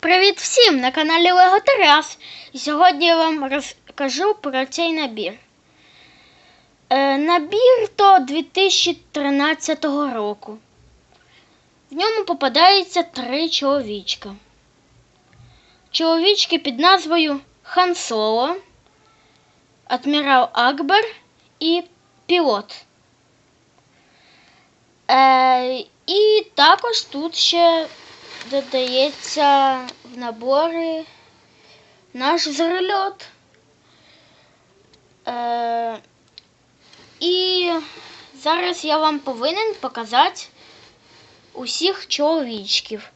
Привіт всім на каналі Лего Тарас. І сьогодні я вам розкажу про цей набір. Е, набір то 2013 року. В ньому попадається три чоловічка. Чоловічки під назвою Хан Соло, Адмірал Акбер і Пілот. Е, і також тут ще додається в набори наш зрильот. Е, і зараз я вам повинен показати усіх чоловічків.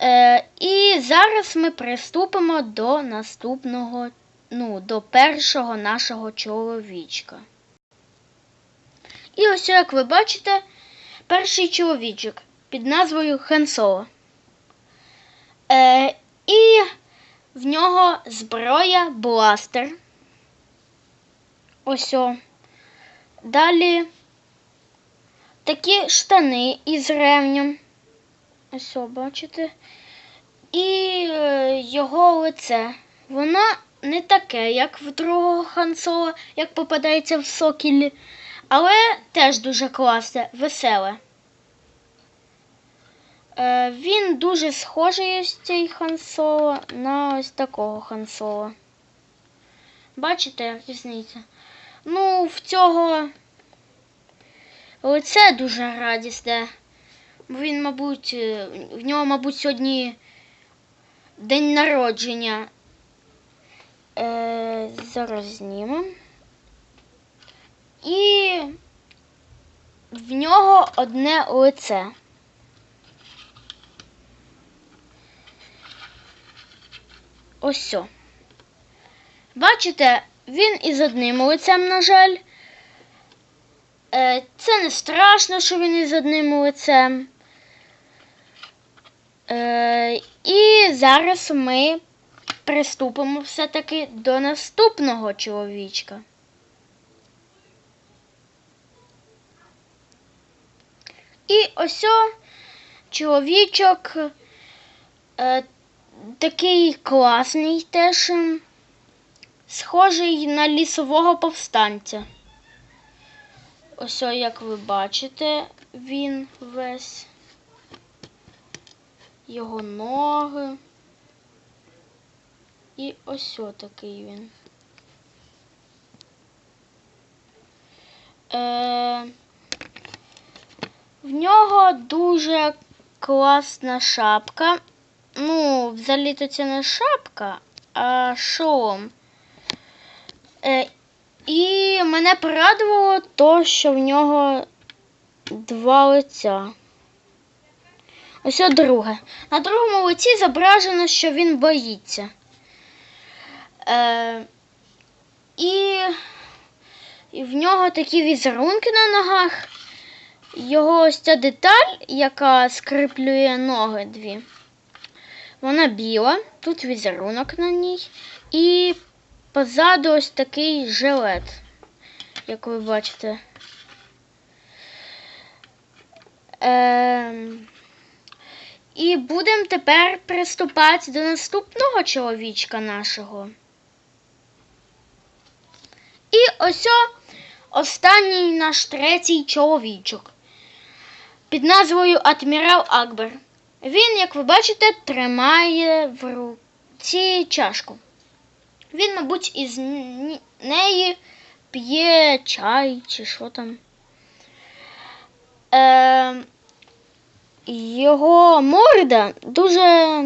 Е, і зараз ми приступимо до наступного, ну, до першого нашого чоловічка. І ось, як ви бачите, перший чоловічок під назвою Хенсоло. Е, і в нього зброя бластер. Ось. о. Далі такі штани із ревнем. Ось, о, бачите. І е, його лице. Воно не таке, як в другого Хансола, як попадається в сокілі, але теж дуже класне, веселе. Е, він дуже схожий ось цей Хан Соло на ось такого Хан Соло. Бачите, різниця? Ну, в цього лице дуже радісне. Він, мабуть, е, в нього, мабуть, сьогодні день народження. Е, зараз знімемо. І в нього одне лице. Ось. Бачите, він із одним лицем, на жаль. Е, Це не страшно, що він із одним лицем. Е, І зараз ми приступимо все-таки до наступного чоловічка. І ось чоловічок е, такий класний теж, ем, схожий на лісового повстанця. Ось, як ви бачите, він весь його ноги. І ось такий він. Е, в нього дуже класна шапка. Ну, взагалі-то це не шапка, а шолом. Е, і мене порадувало то, що в нього два лиця. Ось друге. На другому лиці зображено, що він боїться. Е, і, і в нього такі візерунки на ногах. Його ось ця деталь, яка скріплює ноги дві. Вона біла, тут візерунок на ній. І позаду ось такий жилет, як ви бачите. Ем... І будемо тепер приступати до наступного чоловічка нашого. І ось останній наш третій чоловічок під назвою Адмірал Акбер. Він, як ви бачите, тримає в руці чашку. Він, мабуть, із неї п'є чай чи що там. Е, його морда дуже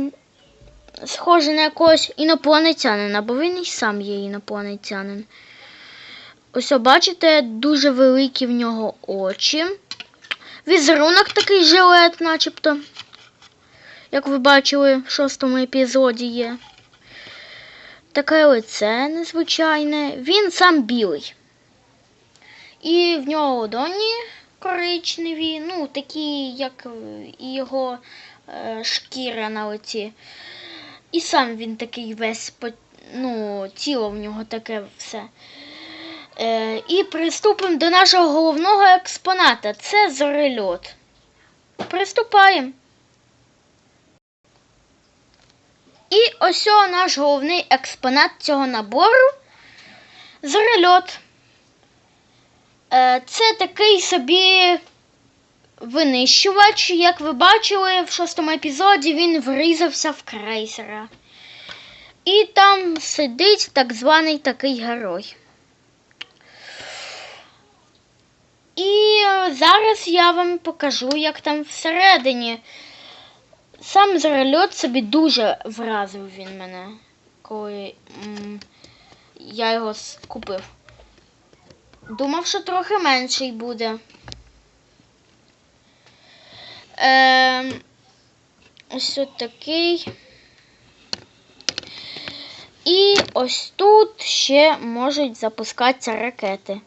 схожа на якогось інопланетянина, бо він і сам є інопланетянин. Ось, бачите, дуже великі в нього очі. Візерунок такий жилет, начебто. Як ви бачили в шостому епізоді є. Таке лице незвичайне. Він сам білий. І в нього ладоні коричневі, ну, такі, як його е, шкіра на лиці. І сам він такий весь, ну, тіло в нього таке все. Е, і приступимо до нашого головного експоната. Це зорельот. Приступаємо. Ось наш головний експонат цього набору зрельот. Е, Це такий собі винищувач. Як ви бачили в шостому епізоді, він врізався в крейсера. І там сидить так званий такий герой. І зараз я вам покажу, як там всередині. Сам зрельот собі дуже вразив він мене, коли я його купив. Думав, що трохи менший буде. Ем, ось от такий. І ось тут ще можуть запускатися ракети.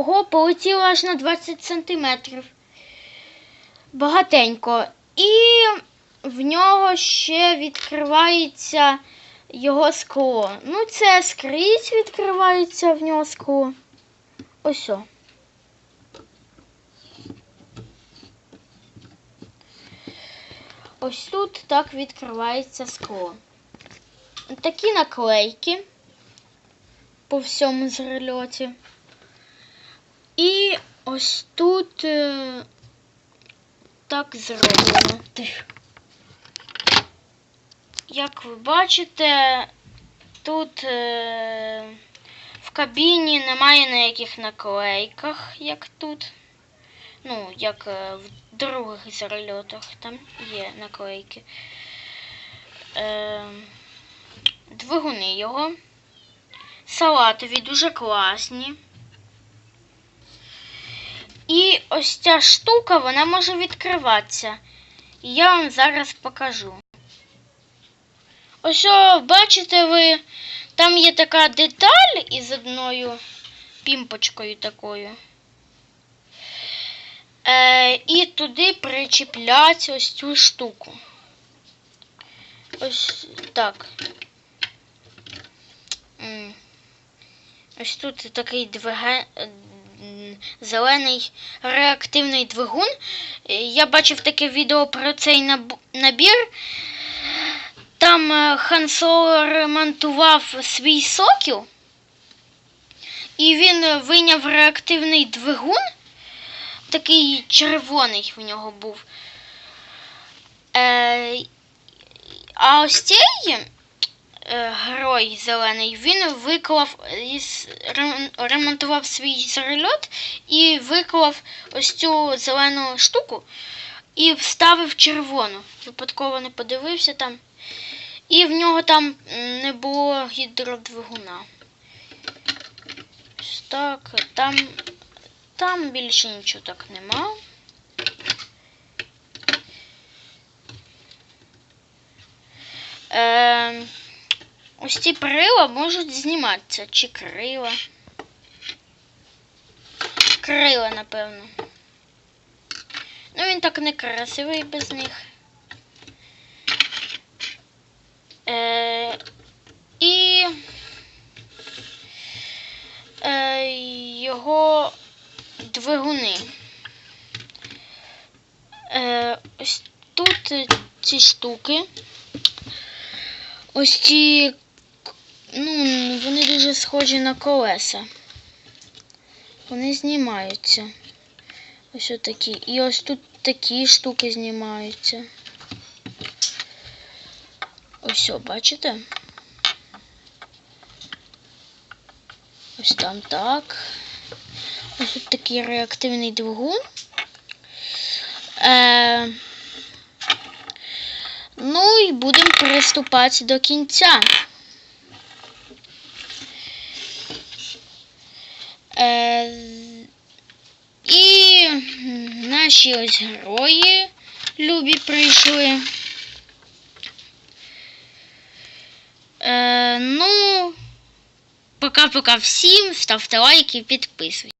Ого, полетіло аж на 20 сантиметрів. Багатенько. І в нього ще відкривається його скло. Ну, це скрізь відкривається в нього скло. Ось. о. Ось тут так відкривається скло. Такі наклейки по всьому зрельоті. І ось тут е, так зроблено. Як ви бачите, тут е, в кабіні немає ніяких наклейках, як тут. Ну, як е, в других зальотах там є наклейки. Двигуни його. Салатові дуже класні. І ось ця штука, вона може відкриватися. Я вам зараз покажу. Ось, бачите ви, там є така деталь із одною пімпочкою такою. Е, і туди причіплять ось цю штуку. Ось так. Ось тут такий зелений реактивний двигун. Е, Я бачив таке відео про цей набір. Там е, Хан Соло ремонтував свій сокіл, і він вийняв реактивний двигун. Такий червоний в нього був. Е, а ось цей герой зелений, він виклав ремонтував свій зрельот і виклав ось цю зелену штуку і вставив червону. Випадково не подивився там. І в нього там не було гідродвигуна. Так, там, там більше нічого так нема. Е, ось ці перила можуть зніматися. Чи крила. Крила, напевно. Ну, він так не красивий без них. Е, і е, його двигуни. Е, ось тут ці штуки. Ось ці, ну, вони дуже схожі на колеса. Вони знімаються. Ось отакі. І ось тут такі штуки знімаються. Ось, бачите? Ось там так. Ось тут такий реактивний двигун. Е, ну і будемо приступати до кінця. Е, з- і наші ось герої любі прийшли. Е, ну, пока-пока всім. Ставте лайки, підписуйтесь.